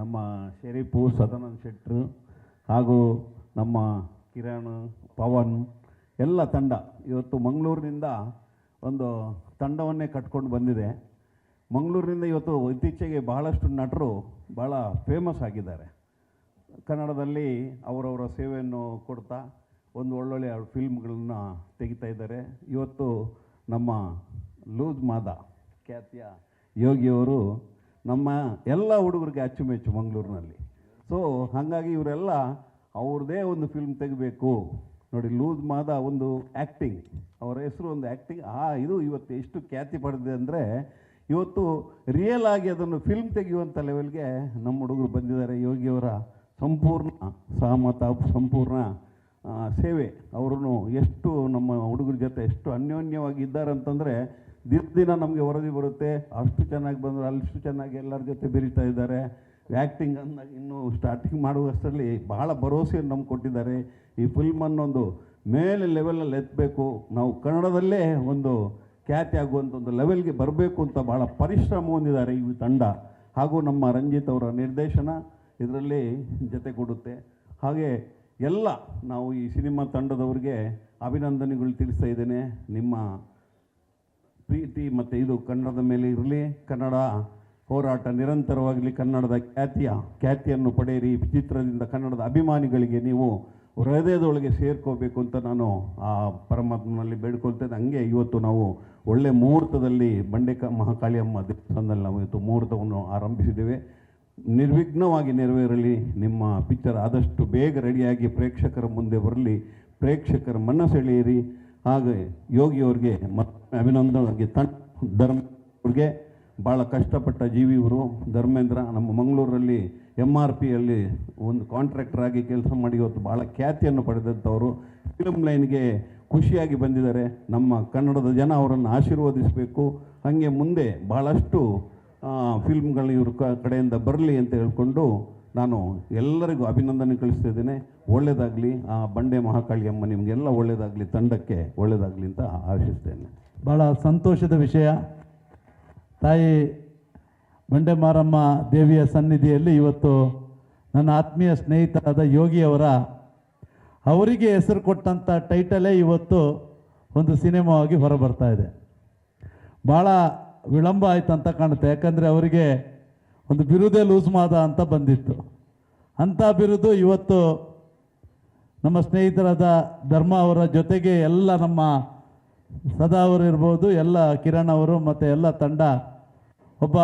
ನಮ್ಮ ಶರೀಫು ಸದಾನಂದ ಶೆಟ್ಟರು ಹಾಗೂ ನಮ್ಮ ಕಿರಣ್, ಪವನ್ ಎಲ್ಲ ತಂಡ. ಇವತ್ತು ಮಂಗಳೂರಿನಿಂದ ಒಂದು ತಂಡವನ್ನೇ ಕಟ್ಕೊಂಡು ಬಂದಿದೆ. ಮಂಗಳೂರಿನಿಂದ ಇವತ್ತು ಇತ್ತೀಚೆಗೆ ಬಹಳಷ್ಟು ನಟರು ಭಾಳ ಫೇಮಸ್ ಆಗಿದ್ದಾರೆ. ಕನ್ನಡದಲ್ಲಿ ಅವರವರ ಸೇವೆಯನ್ನು ಕೊಡ್ತಾ ಒಂದು ಒಳ್ಳೊಳ್ಳೆಯ ಫಿಲ್ಮ್ಗಳನ್ನ ತೆಗಿತಾ ಇದ್ದಾರೆ. ಇವತ್ತು ನಮ್ಮ ಲೂಜ್ ಮಾದ ಖ್ಯಾತಿಯ ಯೋಗಿಯವರು ನಮ್ಮ ಎಲ್ಲ ಹುಡುಗರಿಗೆ ಅಚ್ಚುಮೆಚ್ಚು ಮಂಗಳೂರಿನಲ್ಲಿ. ಸೊ ಹಾಗಾಗಿ ಇವರೆಲ್ಲ ಅವ್ರದ್ದೇ ಒಂದು ಫಿಲ್ಮ್ ತೆಗಿಬೇಕು. ನೋಡಿ, ಲೂಸ್ ಮಾದ ಒಂದು ಆ್ಯಕ್ಟಿಂಗ್ ಅವರ ಹೆಸರು ಒಂದು ಆ್ಯಕ್ಟಿಂಗ್ ಆ, ಇದು ಇವತ್ತು ಎಷ್ಟು ಖ್ಯಾತಿ ಪಡೆದಿದೆ ಅಂದರೆ, ಇವತ್ತು ರಿಯಲ್ ಆಗಿ ಅದನ್ನು ಫಿಲ್ಮ್ ತೆಗೆಯುವಂಥ ಲೆವೆಲ್ಗೆ ನಮ್ಮ ಹುಡುಗರು ಬಂದಿದ್ದಾರೆ. ಯೋಗಿಯವರ ಸಂಪೂರ್ಣ ಸಹಮತ ಸಂಪೂರ್ಣ ಸೇವೆ. ಅವರು ಎಷ್ಟು ನಮ್ಮ ಹುಡುಗರ ಜೊತೆ ಎಷ್ಟು ಅನ್ಯೋನ್ಯವಾಗಿ ಇದ್ದಾರೆ ಅಂತಂದರೆ ದಿನ ನಮಗೆ ವರದಿ ಬರುತ್ತೆ. ಅಷ್ಟು ಚೆನ್ನಾಗಿ ಬಂದರೆ, ಅಷ್ಟು ಚೆನ್ನಾಗಿ ಎಲ್ಲರ ಜೊತೆ ಬೆರೀತಾ ಇದ್ದಾರೆ. ಆ್ಯಕ್ಟಿಂಗ್ ಅನ್ನ ಇನ್ನೂ ಸ್ಟಾರ್ಟಿಂಗ್ ಮಾಡುವಷ್ಟರಲ್ಲಿ ಬಹಳ ಭರವಸೆಯನ್ನು ನಮ್ಗೆ ಕೊಟ್ಟಿದ್ದಾರೆ. ಈ ಫಿಲ್ಮ್ ಅನ್ನೊಂದು ಮೇಲೆ ಲೆವೆಲಲ್ಲಿ ಎತ್ತಬೇಕು ನಾವು ಕನ್ನಡದಲ್ಲೇ ಒಂದು ಖ್ಯಾತಿ ಆಗುವಂಥ ಒಂದು ಲೆವೆಲ್ಗೆ ಬರಬೇಕು ಅಂತ ಭಾಳ ಪರಿಶ್ರಮ ಹೊಂದಿದ್ದಾರೆ ಈ ತಂಡ. ಹಾಗೂ ನಮ್ಮ ರಂಜಿತ್ ಅವರ ನಿರ್ದೇಶನ ಇದರಲ್ಲಿ ಜೊತೆ ಕೊಡುತ್ತೆ. ಹಾಗೆ ಎಲ್ಲ ನಾವು ಈ ಸಿನಿಮಾ ತಂಡದವ್ರಿಗೆ ಅಭಿನಂದನೆಗಳು ತಿಳಿಸ್ತಾ ಇದ್ದೇನೆ. ನಿಮ್ಮ ಪ್ರೀತಿ ಮತ್ತು ಇದು ಕನ್ನಡದ ಮೇಲೆ ಇರಲಿ, ಕನ್ನಡ ಹೋರಾಟ ನಿರಂತರವಾಗಲಿ, ಕನ್ನಡದ ಖ್ಯಾತಿಯ, ಖ್ಯಾತಿಯನ್ನು ಪಡೆಯಿರಿ. ವಿಚಿತ್ರದಿಂದ ಚಿತ್ರದಿಂದ ಕನ್ನಡದ ಅಭಿಮಾನಿಗಳಿಗೆ ನೀವು ಹೃದಯದೊಳಗೆ ಸೇರ್ಕೋಬೇಕು ಅಂತ ನಾನು ಆ ಪರಮಾತ್ಮನಲ್ಲಿ ಬೇಡ್ಕೊಳ್ತೇನೆ. ಹಂಗೆ ಇವತ್ತು ನಾವು ಒಳ್ಳೆ ಮುಹೂರ್ತದಲ್ಲಿ ಬಂಡೆಕ ಮಹಾಕಾಳಿಯಮ್ಮ ದೇವಸ್ಥಾನದಲ್ಲಿ ನಾವು ಇವತ್ತು ಮುಹೂರ್ತವನ್ನು ಆರಂಭಿಸಿದ್ದೇವೆ. ನಿರ್ವಿಘ್ನವಾಗಿ ನೆರವೇರಲಿ. ನಿಮ್ಮ ಪಿಕ್ಚರ್ ಆದಷ್ಟು ಬೇಗ ರೆಡಿಯಾಗಿ ಪ್ರೇಕ್ಷಕರ ಮುಂದೆ ಬರಲಿ. ಪ್ರೇಕ್ಷಕರ ಮನ ಸೆಳೆಯಿರಿ ಹಾಗೆ ಯೋಗಿಯವ್ರಿಗೆ ಮತ್ತೆ ಅಭಿನಂದನೆ ತನ್ ಧರ್ಮ ಅವ್ರಿಗೆ ಭಾಳ ಕಷ್ಟಪಟ್ಟ ಜೀವಿ ಇವರು. ಧರ್ಮೇಂದ್ರ ನಮ್ಮ ಮಂಗಳೂರಲ್ಲಿ ಎಂ ಆರ್ ಪಿಯಲ್ಲಿ ಒಂದು ಕಾಂಟ್ರಾಕ್ಟರ್ ಆಗಿ ಕೆಲಸ ಮಾಡಿ ಇವತ್ತು ಭಾಳ ಖ್ಯಾತಿಯನ್ನು ಪಡೆದಂಥವರು ಫಿಲಮ್ ಲೈನ್ಗೆ ಖುಷಿಯಾಗಿ ಬಂದಿದ್ದಾರೆ. ನಮ್ಮ ಕನ್ನಡದ ಜನ ಅವರನ್ನು ಆಶೀರ್ವದಿಸಬೇಕು. ಹಾಗೆ ಮುಂದೆ ಭಾಳಷ್ಟು ಫಿಲ್ಮ್ಗಳು ಇವ್ರ ಕಡೆಯಿಂದ ಬರಲಿ ಅಂತ ಹೇಳ್ಕೊಂಡು ನಾನು ಎಲ್ಲರಿಗೂ ಅಭಿನಂದನೆ ಕಳಿಸ್ತಾ ಇದ್ದೇನೆ ಒಳ್ಳೆಯದಾಗಲಿ ಆ ಬಂಡೆ ಮಹಾಕಾಳಿ ಅಮ್ಮ ನಿಮಗೆಲ್ಲ ಒಳ್ಳೆಯದಾಗಲಿ ತಂಡಕ್ಕೆ ಒಳ್ಳೆಯದಾಗಲಿ ಅಂತ ಆಶಿಸ್ತೇನೆ. ಭಾಳ ಸಂತೋಷದ ವಿಷಯ. ತಾಯಿ ಬಂಡೆ ಮಾರಮ್ಮ ದೇವಿಯ ಸನ್ನಿಧಿಯಲ್ಲಿ ಇವತ್ತು ನನ್ನ ಆತ್ಮೀಯ ಸ್ನೇಹಿತರಾದ ಯೋಗಿಯವರ ಅವರಿಗೆ ಹೆಸರು ಕೊಟ್ಟಂಥ ಟೈಟಲೇ ಇವತ್ತು ಒಂದು ಸಿನಿಮಾವಾಗಿ ಹೊರಬರ್ತಾ ಇದೆ. ಭಾಳ ವಿಳಂಬ ಆಯ್ತು ಅಂತ ಕಾಣುತ್ತೆ. ಯಾಕಂದರೆ ಅವರಿಗೆ ಒಂದು ಬಿರುದೇ ಲೂಸ್ ಮಾದ ಅಂತ ಬಂದಿತ್ತು. ಅಂಥ ಬಿರುದು ಇವತ್ತು ನಮ್ಮ ಸ್ನೇಹಿತರಾದ ಧರ್ಮ ಅವರ ಜೊತೆಗೆ ಎಲ್ಲ ನಮ್ಮ ಸದಾ ಅವರು ಇರ್ಬೋದು, ಎಲ್ಲ ಕಿರಣ್ ಅವರು ಮತ್ತು ಎಲ್ಲ ತಂಡ ಒಬ್ಬ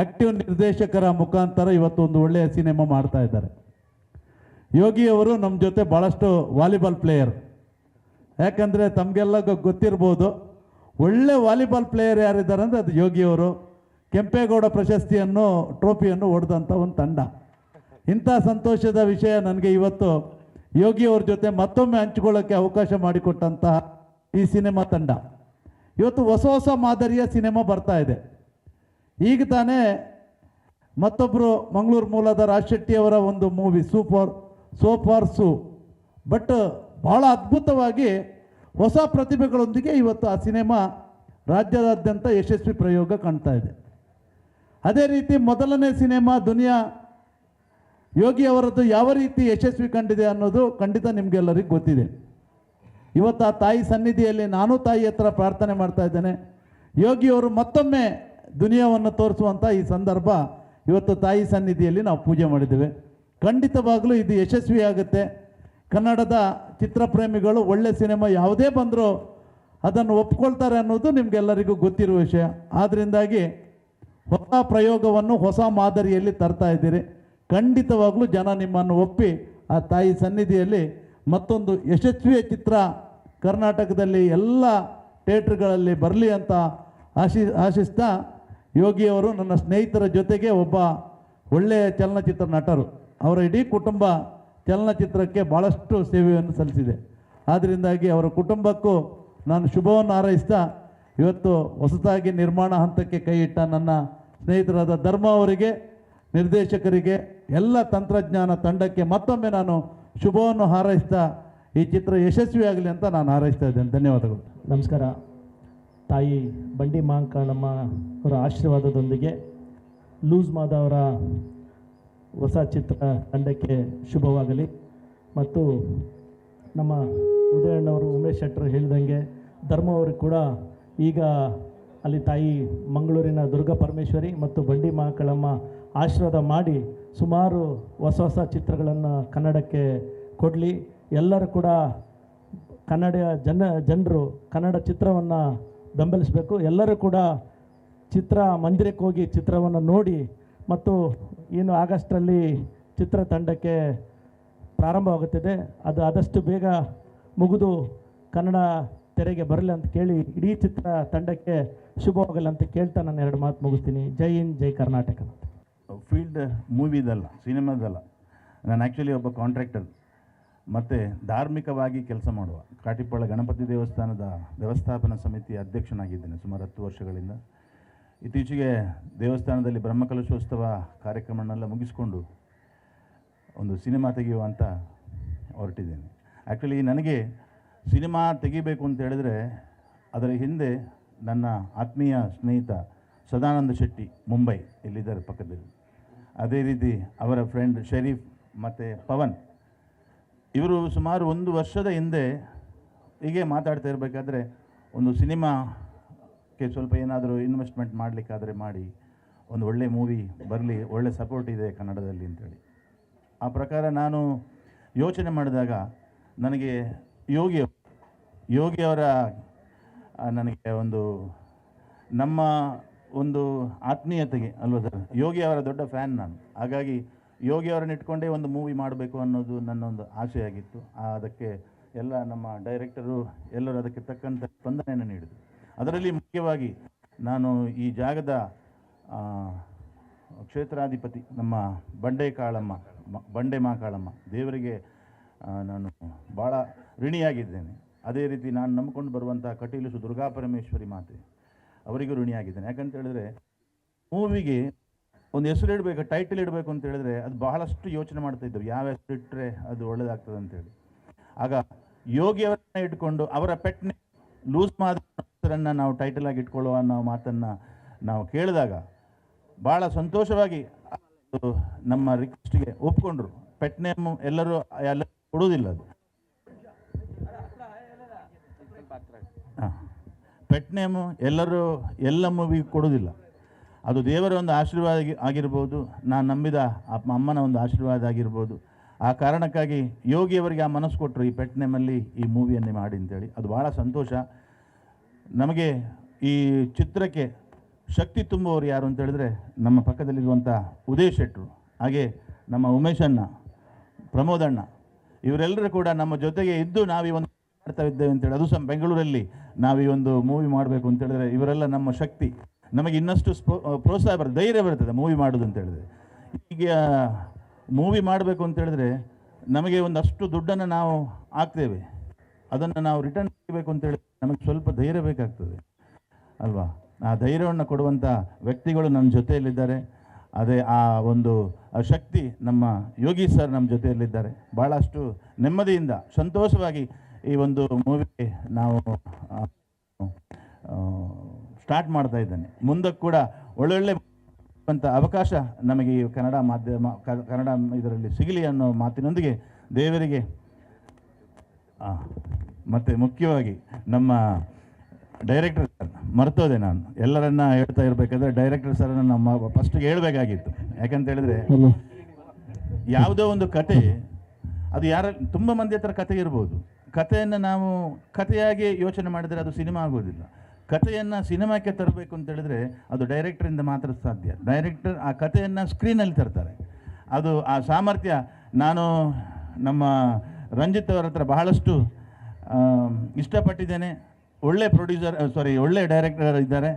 ಆ್ಯಕ್ಟಿವ್ ನಿರ್ದೇಶಕರ ಮುಖಾಂತರ ಇವತ್ತು ಒಂದು ಒಳ್ಳೆಯ ಸಿನಿಮಾ ಮಾಡ್ತಾ ಇದ್ದಾರೆ. ಯೋಗಿಯವರು ನಮ್ಮ ಜೊತೆ ಭಾಳಷ್ಟು ವಾಲಿಬಾಲ್ ಪ್ಲೇಯರ್. ಯಾಕಂದರೆ ತಮಗೆಲ್ಲ ಗೊತ್ತಿರ್ಬೋದು, ಒಳ್ಳೆ ವಾಲಿಬಾಲ್ ಪ್ಲೇಯರ್ ಯಾರಿದ್ದಾರೆ ಅಂದರೆ ಅದು ಯೋಗಿಯವರು ಕೆಂಪೇಗೌಡ ಪ್ರಶಸ್ತಿಯನ್ನು, ಟ್ರೋಫಿಯನ್ನು ಹೊಡೆದಂಥ ಒಂದು ತಂಡ. ಇಂಥ ಸಂತೋಷದ ವಿಷಯ ನನಗೆ ಇವತ್ತು ಯೋಗಿಯವ್ರ ಜೊತೆ ಮತ್ತೊಮ್ಮೆ ಹಂಚಿಕೊಳ್ಳೋಕ್ಕೆ ಅವಕಾಶ ಮಾಡಿಕೊಟ್ಟಂತಹ ಈ ಸಿನಿಮಾ ತಂಡ. ಇವತ್ತು ಹೊಸ ಹೊಸ ಮಾದರಿಯ ಸಿನಿಮಾ ಬರ್ತಾ ಇದೆ. ಈಗ ತಾನೇ ಮತ್ತೊಬ್ಬರು ಮಂಗಳೂರು ಮೂಲದ ರಾಜ್ ಶೆಟ್ಟಿಯವರ ಒಂದು movie super so far so. But ಭಾಳ ಅದ್ಭುತವಾಗಿ ಹೊಸ ಪ್ರತಿಭೆಗಳೊಂದಿಗೆ ಇವತ್ತು ಆ ಸಿನಿಮಾ ರಾಜ್ಯದಾದ್ಯಂತ ಯಶಸ್ವಿ ಪ್ರಯೋಗ ಕಾಣ್ತಾ ಇದೆ. ಅದೇ ರೀತಿ ಮೊದಲನೇ ಸಿನಿಮಾ ದುನಿಯಾ ಯೋಗಿ ಅವರದ್ದು ಯಾವ ರೀತಿ ಯಶಸ್ವಿ ಕಂಡಿದೆ ಅನ್ನೋದು ಖಂಡಿತ ನಿಮಗೆಲ್ಲರಿಗೂ ಗೊತ್ತಿದೆ. ಇವತ್ತು ಆ ತಾಯಿ ಸನ್ನಿಧಿಯಲ್ಲಿ ನಾನು ತಾಯಿ ಹತ್ರ ಪ್ರಾರ್ಥನೆ ಮಾಡ್ತಾ ಇದ್ದೇನೆ. ಯೋಗಿಯವರು ಮತ್ತೊಮ್ಮೆ ದುನಿಯಾವನ್ನು ತೋರಿಸುವಂಥ ಈ ಸಂದರ್ಭ ಇವತ್ತು ತಾಯಿ ಸನ್ನಿಧಿಯಲ್ಲಿ ನಾವು ಪೂಜೆ ಮಾಡಿದ್ದೇವೆ. ಖಂಡಿತವಾಗಲೂ ಇದು ಯಶಸ್ವಿಯಾಗುತ್ತೆ ಕನ್ನಡದ ಚಿತ್ರಪ್ರೇಮಿಗಳು ಒಳ್ಳೆ ಸಿನಿಮಾ ಯಾವುದೇ ಬಂದರೂ ಅದನ್ನು ಒಪ್ಕೊಳ್ತಾರೆ ಅನ್ನೋದು ನಿಮಗೆಲ್ಲರಿಗೂ ಗೊತ್ತಿರುವ ವಿಷಯ. ಆದ್ದರಿಂದಾಗಿ ಹೊಸ ಪ್ರಯೋಗವನ್ನು ಹೊಸ ಮಾದರಿಯಲ್ಲಿ ತರ್ತಾ ಇದ್ದೀರಿ. ಖಂಡಿತವಾಗಲೂ ಜನ ನಿಮ್ಮನ್ನು ಒಪ್ಪಿ ಆ ತಾಯಿ ಸನ್ನಿಧಿಯಲ್ಲಿ ಮತ್ತೊಂದು ಯಶಸ್ವಿಯ ಚಿತ್ರ ಕರ್ನಾಟಕದಲ್ಲಿ ಎಲ್ಲ ಥಿಯೇಟ್ರ್ಗಳಲ್ಲಿ ಬರಲಿ ಅಂತ ಆಶಿ, ಆಶಿಸ್ತಾ ಯೋಗಿಯವರು ನನ್ನ ಸ್ನೇಹಿತರ ಜೊತೆಗೆ ಒಬ್ಬ ಒಳ್ಳೆಯ ಚಲನಚಿತ್ರ ನಟರು. ಅವರ ಇಡೀ ಕುಟುಂಬ ಚಲನಚಿತ್ರಕ್ಕೆ ಭಾಳಷ್ಟು ಸೇವೆಯನ್ನು ಸಲ್ಲಿಸಿದೆ. ಆದ್ದರಿಂದಾಗಿ ಅವರ ಕುಟುಂಬಕ್ಕೂ ನಾನು ಶುಭವನ್ನು ಹಾರೈಸ್ತಾ ಇವತ್ತು ಹೊಸದಾಗಿ ನಿರ್ಮಾಣ ಹಂತಕ್ಕೆ ಕೈ ಇಟ್ಟ ನನ್ನ ಸ್ನೇಹಿತರಾದ ಧರ್ಮ ಅವರಿಗೆ, ನಿರ್ದೇಶಕರಿಗೆ, ಎಲ್ಲ ತಂತ್ರಜ್ಞಾನ ತಂಡಕ್ಕೆ ಮತ್ತೊಮ್ಮೆ ನಾನು ಶುಭವನ್ನು ಹಾರೈಸ್ತಾ ಈ ಚಿತ್ರ ಯಶಸ್ವಿಯಾಗಲಿ ಅಂತ ನಾನು ಹಾರೈಸ್ತಾ ಇದ್ದೇನೆ. ಧನ್ಯವಾದಗಳು. ನಮಸ್ಕಾರ. ತಾಯಿ ಬಂಡಿ ಮಾಂಕಣ್ಣಮ್ಮ ಅವರ ಆಶೀರ್ವಾದದೊಂದಿಗೆ ಲೂಸ್ ಮಾದ ಅವರ ಹೊಸ ಚಿತ್ರ ತಂಡಕ್ಕೆ ಶುಭವಾಗಲಿ. ಮತ್ತು ನಮ್ಮ ಉದಯಣ್ಣವರು ಉಮೇಶ್ ಶೆಟ್ಟರು ಹೇಳಿದಂಗೆ ಧರ್ಮ ಅವ್ರಿಗೆ ಕೂಡ ಈಗ ಅಲ್ಲಿ ತಾಯಿ ಮಂಗಳೂರಿನ ದುರ್ಗಾ ಪರಮೇಶ್ವರಿ ಮತ್ತು ಬಂಡಿ ಮಹಾಕಳಮ್ಮ ಆಶೀರ್ವಾದ ಮಾಡಿ ಸುಮಾರು ಹೊಸ ಹೊಸ ಚಿತ್ರಗಳನ್ನು ಕನ್ನಡಕ್ಕೆ ಕೊಡಲಿ. ಎಲ್ಲರೂ ಕೂಡ ಕನ್ನಡ ಜನ, ಜನರು ಕನ್ನಡ ಚಿತ್ರವನ್ನು ಬೆಂಬಲಿಸಬೇಕು. ಎಲ್ಲರೂ ಕೂಡ ಚಿತ್ರ ಮಂದಿರಕ್ಕೆ ಹೋಗಿ ಚಿತ್ರವನ್ನು ನೋಡಿ ಮತ್ತು ಏನು ಆಗಸ್ಟಲ್ಲಿ ಚಿತ್ರತಂಡಕ್ಕೆ ಪ್ರಾರಂಭವಾಗುತ್ತಿದೆ. ಅದು ಆದಷ್ಟು ಬೇಗ ಮುಗಿದು ಕನ್ನಡ ತೆರೆಗೆ ಬರಲಿ ಅಂತ ಕೇಳಿ ಇಡೀ ಚಿತ್ರ ತಂಡಕ್ಕೆ ಶುಭವಾಗಲಿ ಅಂತ ಕೇಳ್ತಾ ನಾನು ಎರಡು ಮಾತು ಮುಗಿಸ್ತೀನಿ. ಜೈ ಹಿಂದ್, ಜೈ ಕರ್ನಾಟಕ ಅಂತ. ಫೀಲ್ಡ್ ಮೂವಿದಲ್ಲ, ಸಿನಿಮಾದಲ್ಲ, ನಾನು ಆ್ಯಕ್ಚುಲಿ ಒಬ್ಬ ಕಾಂಟ್ರಾಕ್ಟರ್ ಮತ್ತು ಧಾರ್ಮಿಕವಾಗಿ ಕೆಲಸ ಮಾಡುವ. ಕಾಟಿಪಾಳ ಗಣಪತಿ ದೇವಸ್ಥಾನದ ವ್ಯವಸ್ಥಾಪನಾ ಸಮಿತಿ ಅಧ್ಯಕ್ಷನಾಗಿದ್ದೇನೆ ಸುಮಾರು ಹತ್ತು ವರ್ಷಗಳಿಂದ. ಇತ್ತೀಚೆಗೆ ದೇವಸ್ಥಾನದಲ್ಲಿ ಬ್ರಹ್ಮಕಲಶೋತ್ಸವ ಕಾರ್ಯಕ್ರಮನೆಲ್ಲ ಮುಗಿಸ್ಕೊಂಡು ಒಂದು ಸಿನಿಮಾ ತೆಗೆಯುವಂತ ಹೊರಟಿದ್ದೇನೆ. ಆ್ಯಕ್ಚುಲಿ ನನಗೆ ಸಿನಿಮಾ ತೆಗಿಬೇಕು ಅಂತ ಹೇಳಿದ್ರೆ ಅದರ ಹಿಂದೆ ನನ್ನ ಆತ್ಮೀಯ ಸ್ನೇಹಿತ ಸದಾನಂದ ಶೆಟ್ಟಿ ಮುಂಬೈ ಇಲ್ಲಿದ್ದಾರೆ ಪಕ್ಕದಲ್ಲಿ. ಅದೇ ರೀತಿ ಅವರ ಫ್ರೆಂಡ್ ಶರೀಫ್ ಮತ್ತು ಪವನ್. ಇವರು ಸುಮಾರು ಒಂದು ವರ್ಷದ ಹಿಂದೆ ಹೀಗೆ ಮಾತಾಡ್ತಾ ಇರಬೇಕಾದ್ರೆ ಒಂದು ಸಿನಿಮಾಕ್ಕೆ ಸ್ವಲ್ಪ ಏನಾದರೂ ಇನ್ವೆಸ್ಟ್ಮೆಂಟ್ ಮಾಡಲಿಕ್ಕಾದರೆ ಮಾಡಿ, ಒಂದು ಒಳ್ಳೆ ಮೂವಿ ಬರಲಿ, ಒಳ್ಳೆ ಸಪೋರ್ಟ್ ಇದೆ ಕನ್ನಡದಲ್ಲಿ ಅಂತೇಳಿ ಆ ಪ್ರಕಾರ ನಾನು ಯೋಚನೆ ಮಾಡಿದಾಗ ನನಗೆ ಯೋಗಿ ಯೋಗಿ ಅವರ ನನಗೆ ಒಂದು ನಮ್ಮ ಒಂದು ಆತ್ಮೀಯತೆಗೆ ಅಲ್ವಾ ಸರ್? ಯೋಗಿ ಅವರ ದೊಡ್ಡ ಫ್ಯಾನ್ ನಾನು. ಹಾಗಾಗಿ ಯೋಗಿ ಅವರನ್ನು ಇಟ್ಕೊಂಡೇ ಒಂದು ಮೂವಿ ಮಾಡಬೇಕು ಅನ್ನೋದು ನನ್ನ ಒಂದು ಆಸೆಯಾಗಿತ್ತು. ಅದಕ್ಕೆ ಎಲ್ಲ ನಮ್ಮ ಡೈರೆಕ್ಟರು ಎಲ್ಲರೂ ಅದಕ್ಕೆ ತಕ್ಕಂಥ ಸ್ಪಂದನೆಯನ್ನು ನೀಡಿದರು. ಅದರಲ್ಲಿ ಮುಖ್ಯವಾಗಿ ನಾನು ಈ ಜಾಗದ ಕ್ಷೇತ್ರಾಧಿಪತಿ ನಮ್ಮ ಬಂಡೆ ಕಾಳಮ್ಮ ಬಂಡೆ ಮಾ ಮಾಕಾಳಮ್ಮ ದೇವರಿಗೆ ನಾನು ಭಾಳ ಋಣಿಯಾಗಿದ್ದೇನೆ. ಅದೇ ರೀತಿ ನಾನು ನಂಬಿಕೊಂಡು ಬರುವಂಥ ಕಟೀಲು ದುರ್ಗಾ ಪರಮೇಶ್ವರಿ ಮಾತೆ ಅವರಿಗೂ ಋಣಿಯಾಗಿದ್ದೇನೆ. ಯಾಕಂತ ಹೇಳಿದ್ರೆ, ಮೂವಿಗೆ ಒಂದು ಹೆಸರು ಇಡಬೇಕು ಟೈಟಲ್ ಇಡಬೇಕು ಅಂತ ಹೇಳಿದ್ರೆ ಅದು ಬಹಳಷ್ಟು ಯೋಚನೆ ಮಾಡ್ತಾ ಇದ್ದೆವು. ಯಾವ ಹೆಸರು ಇಟ್ಟರೆ ಅದು ಒಳ್ಳೇದಾಗ್ತದೆ ಅಂತೇಳಿ ಆಗ ಯೋಗಿಯವರನ್ನ ಇಟ್ಕೊಂಡು ಅವರ ಪೆಟ್ನೆ ಲೂಸ್ ಮಾದ ಹೆಸರನ್ನು ನಾವು ಟೈಟಲ್ ಆಗಿ ಇಟ್ಕೊಳ್ಳುವ ಅನ್ನೋ ಮಾತನ್ನು ನಾವು ಕೇಳಿದಾಗ ಭಾಳ ಸಂತೋಷವಾಗಿ ನಮ್ಮ ರಿಕ್ವೆಸ್ಟ್ಗೆ ಒಪ್ಕೊಂಡ್ರು. ಪೆಟ್ ನೇಮ್ ಎಲ್ಲರೂ ಎಲ್ಲ ಕೊಡುವುದಿಲ್ಲ ಅದು. ಪೆಟ್ ನೇಮು ಎಲ್ಲರೂ ಎಲ್ಲ ಮೂವಿಗೆ ಕೊಡೋದಿಲ್ಲ ಅದು ದೇವರ ಒಂದು ಆಶೀರ್ವಾದ ಆಗಿ- ಆಗಿರ್ಬೋದು, ನಾನು ನಂಬಿದ ಆ ಅಮ್ಮನ ಒಂದು ಆಶೀರ್ವಾದ ಆಗಿರ್ಬೋದು. ಆ ಕಾರಣಕ್ಕಾಗಿ ಯೋಗಿಯವರಿಗೆ ಆ ಮನಸ್ಸು ಕೊಟ್ಟರು ಈ ಪೆಟ್ ನೇಮಲ್ಲಿ ಈ ಮೂವಿಯನ್ನೇ ಮಾಡಿ ಅಂತೇಳಿ. ಅದು ಭಾಳ ಸಂತೋಷ. ನಮಗೆ ಈ ಚಿತ್ರಕ್ಕೆ ಶಕ್ತಿ ತುಂಬುವವರು ಯಾರು ಅಂತ ಹೇಳಿದ್ರೆ ನಮ್ಮ ಪಕ್ಕದಲ್ಲಿರುವಂಥ ಉದಯ್ ಶೆಟ್ಟರು ಹಾಗೆ ನಮ್ಮ ಉಮೇಶ್ ಅಣ್ಣ, ಪ್ರಮೋದ್ ಇವರೆಲ್ಲರೂ ಕೂಡ ನಮ್ಮ ಜೊತೆಗೆ ಇದ್ದು ನಾವು ಒಂದು ಮಾಡ್ತಾ ಇದ್ದೇವೆ ಅಂತೇಳಿ. ಅದು ಸಹ ಬೆಂಗಳೂರಲ್ಲಿ ನಾವು ಈ ಒಂದು ಮೂವಿ ಮಾಡಬೇಕು ಅಂತ ಹೇಳಿದ್ರೆ ಇವರೆಲ್ಲ ನಮ್ಮ ಶಕ್ತಿ. ನಮಗೆ ಇನ್ನಷ್ಟು ಪ್ರೋತ್ಸಾಹ ಬರ್ತದೆ, ಧೈರ್ಯ ಬರ್ತದೆ ಮೂವಿ ಮಾಡೋದು ಅಂತ ಹೇಳಿದ್ರೆ. ಈಗ ಮೂವಿ ಮಾಡಬೇಕು ಅಂತ ಹೇಳಿದ್ರೆ ನಮಗೆ ಒಂದಷ್ಟು ದುಡ್ಡನ್ನು ನಾವು ಹಾಕ್ತೇವೆ. ಅದನ್ನು ನಾವು ರಿಟರ್ನ್ ಮಾಡಬೇಕು ಅಂತ ನಮಗೆ ಸ್ವಲ್ಪ ಧೈರ್ಯ ಬೇಕಾಗ್ತದೆ. ಅಲ್ವಾ? ಆ ಧೈರ್ಯವನ್ನು ಕೊಡುವಂಥ ವ್ಯಕ್ತಿಗಳು ನಮ್ಮ ಜೊತೆಯಲ್ಲಿದ್ದಾರೆ. ಅದೇ ಆ ಒಂದು ಶಕ್ತಿ ನಮ್ಮ ಯೋಗಿ ಸರ್ ನಮ್ಮ ಜೊತೆಯಲ್ಲಿದ್ದಾರೆ. ಭಾಳಷ್ಟು ನೆಮ್ಮದಿಯಿಂದ, ಸಂತೋಷವಾಗಿ ಈ ಒಂದು ಮೂವಿ ನಾವು ಸ್ಟಾರ್ಟ್ ಮಾಡ್ತಾ ಇದ್ದೇನೆ. ಮುಂದಕ್ಕೆ ಕೂಡ ಒಳ್ಳೊಳ್ಳೆ ಅಂತ ಅವಕಾಶ ನಮಗೆ ಈ ಕನ್ನಡ ಮಾಧ್ಯಮ ಕನ್ನಡ ಇದರಲ್ಲಿ ಸಿಗಲಿ ಅನ್ನೋ ಮಾತಿನೊಂದಿಗೆ ದೇವರಿಗೆ ಮತ್ತು ಮತ್ತೆ ಮುಖ್ಯವಾಗಿ ನಮ್ಮ ಡೈರೆಕ್ಟರ್ ಸರ್ ಮರ್ತೋದೆ ನಾನು. ಎಲ್ಲರನ್ನ ಹೇಳ್ತಾ ಇರಬೇಕಾದ್ರೆ ಡೈರೆಕ್ಟರ್ ಸರ್ನ ನಮ್ಮ ಫಸ್ಟ್ಗೆ ಹೇಳಬೇಕಾಗಿತ್ತು. ಯಾಕಂತೇಳಿದ್ರೆ ಯಾವುದೋ ಒಂದು ಕತೆ ಅದು ಯಾರ ತುಂಬ ಮಂದಿ ಹತ್ರ ಕತೆ ಇರ್ಬೋದು. ಕಥೆಯನ್ನು ನಾವು ಕಥೆಯಾಗಿ ಯೋಚನೆ ಮಾಡಿದರೆ ಅದು ಸಿನಿಮಾ ಆಗೋದಿಲ್ಲ. ಕಥೆಯನ್ನು ಸಿನಿಮಾಕ್ಕೆ ತರಬೇಕು ಅಂತ ಹೇಳಿದ್ರೆ ಅದು ಡೈರೆಕ್ಟರಿಂದ ಮಾತ್ರ ಸಾಧ್ಯ. ಡೈರೆಕ್ಟರ್ ಆ ಕಥೆಯನ್ನು ಸ್ಕ್ರೀನಲ್ಲಿ ತರ್ತಾರೆ. ಅದು ಆ ಸಾಮರ್ಥ್ಯ ನಾನು ನಮ್ಮ ರಂಜಿತ್ ಅವರ ಹತ್ರ ಬಹಳಷ್ಟು ಇಷ್ಟಪಟ್ಟಿದ್ದೇನೆ. ಒಳ್ಳೆ ಪ್ರೊಡ್ಯೂಸರ್ ಸಾರಿ ಒಳ್ಳೆ ಡೈರೆಕ್ಟರ್ ಇದ್ದಾರೆ.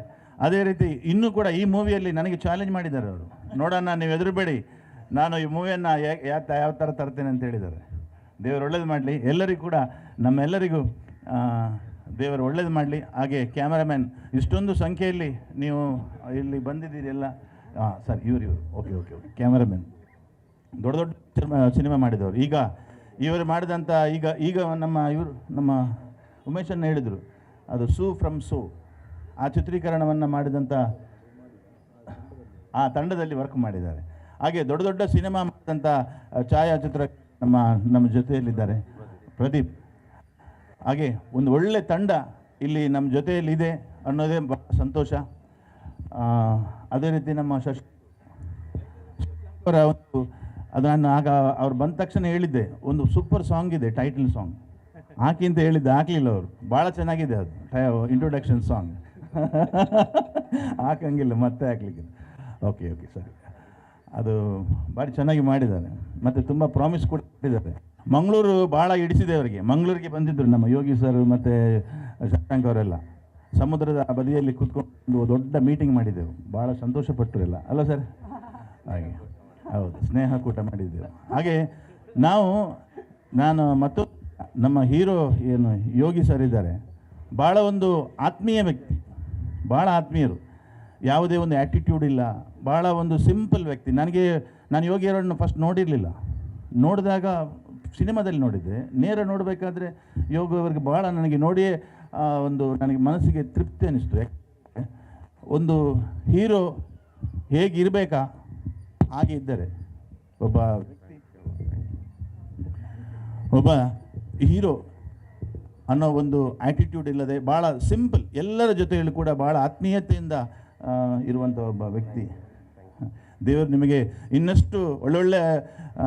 ಅದೇ ರೀತಿ ಇನ್ನೂ ಕೂಡ ಈ ಮೂವಿಯಲ್ಲಿ ನನಗೆ ಚಾಲೆಂಜ್ ಮಾಡಿದ್ದಾರೆ ಅವರು. ನೋಡೋಣ ನೀವು ಎದುರುಬೇಡಿ ನಾನು ಈ ಮೂವಿಯನ್ನು ಯಾವ ಯಾವ ಥರ ತರ್ತೇನೆ ಅಂತ ಹೇಳಿದ್ದಾರೆ. ದೇವರು ಒಳ್ಳೇದು ಮಾಡಲಿ. ಎಲ್ಲರಿಗೂ ಕೂಡ ನಮ್ಮೆಲ್ಲರಿಗೂ ದೇವರು ಒಳ್ಳೇದು ಮಾಡಲಿ. ಹಾಗೆ ಕ್ಯಾಮರಾಮ್ಯಾನ್ ಇಷ್ಟೊಂದು ಸಂಖ್ಯೆಯಲ್ಲಿ ನೀವು ಇಲ್ಲಿ ಬಂದಿದ್ದೀರಿ ಎಲ್ಲ. ಸರ್, ಇವ್ರು, ಇವರು. Okay okay okay. ಕ್ಯಾಮರಾಮ್ಯಾನ್ ದೊಡ್ಡ ದೊಡ್ಡ ಸಿನಿಮಾ ಮಾಡಿದವರು. ಈಗ ಇವರು ಮಾಡಿದಂಥ ಈಗ ಈಗ ನಮ್ಮ ಇವರು, ನಮ್ಮ ಉಮೇಶನ್ನ ಹೇಳಿದರು. ಅದು ಸೂ ಫ್ರಮ್ ಸೂ. ಆ ಚಿತ್ರೀಕರಣವನ್ನು ಮಾಡಿದಂಥ ಆ ತಂಡದಲ್ಲಿ ವರ್ಕ್ ಮಾಡಿದ್ದಾರೆ. ಹಾಗೆ ದೊಡ್ಡ ದೊಡ್ಡ ಸಿನಿಮಾ ಮಾಡಿದಂಥ ಛಾಯಾಚಿತ್ರ ನಮ್ಮ ನಮ್ಮ ಜೊತೆಯಲ್ಲಿದ್ದಾರೆ. ಪ್ರದೀಪ್, ಹಾಗೆ ಒಂದು ಒಳ್ಳೆ ತಂಡ ಇಲ್ಲಿ ನಮ್ಮ ಜೊತೆಯಲ್ಲಿದೆ ಅನ್ನೋದೇ ಬಹಳ ಸಂತೋಷ. ಅದೇ ರೀತಿ ನಮ್ಮ ಶಶಿ, ಅವರ ಒಂದು, ಅದು ನಾನು ಆಗ ಅವ್ರು ಬಂದ ತಕ್ಷಣ ಹೇಳಿದ್ದೆ, ಒಂದು ಸೂಪರ್ ಸಾಂಗ್ ಇದೆ, ಟೈಟಲ್ ಸಾಂಗ್. ಹಾಕಿ ಅಂತ ಹೇಳಿದ್ದೆ, ಹಾಕಲಿಲ್ಲ ಅವರು. ಭಾಳ ಚೆನ್ನಾಗಿದೆ ಅದು ಇಂಟ್ರೊಡಕ್ಷನ್ ಸಾಂಗ್ ಹಾಕಂಗಿಲ್ಲ, ಮತ್ತೆ ಹಾಕ್ಲಿಕ್ಕೆ. ಓಕೆ ಓಕೆ ಸರಿ. ಅದು ಭಾರಿ ಚೆನ್ನಾಗಿ ಮಾಡಿದ್ದಾರೆ. ಮತ್ತು ತುಂಬ ಪ್ರಾಮಿಸ್ ಕೂಡ ಕೊಟ್ಟಿದ್ದಾರೆ ಮಂಗಳೂರು ಭಾಳ ಹಿಡಿಸಿದೆ ಅವರಿಗೆ. ಮಂಗಳೂರಿಗೆ ಬಂದಿದ್ದರು ನಮ್ಮ ಯೋಗಿ ಸರ್ ಮತ್ತು ಶಶಾಂಕ್ ಅವರೆಲ್ಲ. ಸಮುದ್ರದ ಬದಿಯಲ್ಲಿ ಕೂತ್ಕೊಂಡು ದೊಡ್ಡ ಮೀಟಿಂಗ್ ಮಾಡಿದ್ದೆವು. ಭಾಳ ಸಂತೋಷಪಟ್ಟರು ಎಲ್ಲ. ಅಲ್ಲ ಸರ್ ಹಾಗೆ. ಹೌದು. ಸ್ನೇಹ ಕೂಟ ಮಾಡಿದ್ದೆವು. ಹಾಗೆ ನಾವು, ನಾನು ಮತ್ತು ನಮ್ಮ ಹೀರೋ ಏನು ಯೋಗಿ ಸರ್ ಇದ್ದಾರೆ. ಭಾಳ ಒಂದು ಆತ್ಮೀಯ ವ್ಯಕ್ತಿ. ಭಾಳ ಆತ್ಮೀಯರು. ಯಾವುದೇ ಒಂದು ಆ್ಯಟಿಟ್ಯೂಡ್ ಇಲ್ಲ. ಭಾಳ ಒಂದು ಸಿಂಪಲ್ ವ್ಯಕ್ತಿ. ನನಗೆ, ನಾನು ಯೋಗಿ ಅವರನ್ನು ಫಸ್ಟ್ ನೋಡಿರಲಿಲ್ಲ. ನೋಡಿದಾಗ ಸಿನಿಮಾದಲ್ಲಿ ನೋಡಿದ್ದೆ. ನೇರ ನೋಡಬೇಕಾದ್ರೆ ಯೋಗ ಅವರಿಗೆ ಭಾಳ ನನಗೆ ನೋಡಿಯೇ ಒಂದು ನನಗೆ ಮನಸ್ಸಿಗೆ ತೃಪ್ತಿ ಅನ್ನಿಸ್ತು ಒಂದು ಹೀರೋ ಹೇಗಿರಬೇಕಾ, ಹಾಗೆ ಇದ್ದಾರೆ. ಒಬ್ಬ ಒಬ್ಬ ಹೀರೋ ಅನ್ನೋ ಒಂದು ಆ್ಯಟಿಟ್ಯೂಡ್ ಇಲ್ಲದೆ ಭಾಳ ಸಿಂಪಲ್ ಎಲ್ಲರ ಜೊತೆಯಲ್ಲಿ ಕೂಡ ಭಾಳ ಆತ್ಮೀಯತೆಯಿಂದ ಇರುವಂಥ ಒಬ್ಬ ವ್ಯಕ್ತಿ. ದೇವರು ನಿಮಗೆ ಇನ್ನಷ್ಟು ಒಳ್ಳೊಳ್ಳೆ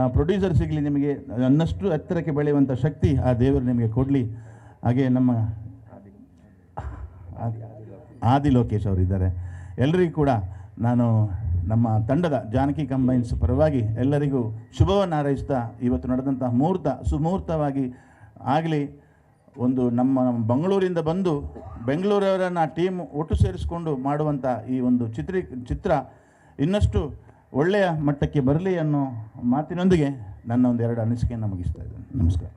ಪ್ರೊಡ್ಯೂಸರ್ ಸಿಗಲಿ ನಿಮಗೆ ಅನ್ನಷ್ಟು ಎತ್ತರಕ್ಕೆ ಬೆಳೆಯುವಂಥ ಶಕ್ತಿ ಆ ದೇವರು ನಿಮಗೆ ಕೊಡಲಿ. ಹಾಗೆ ನಮ್ಮ ಆದಿ- ಲೋಕೇಶ್ ಅವರು ಇದ್ದಾರೆ. ಎಲ್ಲರಿಗೂ ಕೂಡ ನಾನು ನಮ್ಮ ತಂಡದ ಜಾನಕಿ ಕಂಬೈನ್ಸ್ ಪರವಾಗಿ ಎಲ್ಲರಿಗೂ ಶುಭವನ್ನು ಹಾರೈಸ್ತಾ ಇವತ್ತು ನಡೆದಂಥ ಮುಹೂರ್ತ ಸುಮುಹೂರ್ತವಾಗಿ ಆಗಲಿ, ಒಂದು ನಮ್ಮ ಬೆಂಗಳೂರಿಂದ ಬಂದು ಬೆಂಗಳೂರವರನ್ನು ಟೀಮ್ ಒಟ್ಟು ಸೇರಿಸಿಕೊಂಡು ಮಾಡುವಂಥ ಈ ಒಂದು ಚಿತ್ರೀ ಚಿತ್ರ ಇನ್ನಷ್ಟು ಒಳ್ಳೆಯ ಮಟ್ಟಕ್ಕೆ ಬರಲಿ ಅನ್ನೋ ಮಾತಿನೊಂದಿಗೆ ನನ್ನ ಒಂದು ಎರಡು ಅನಿಸಿಕೆಯನ್ನು ಮುಗಿಸ್ತಾ ಇದ್ದೇನೆ. ನಮಸ್ಕಾರ.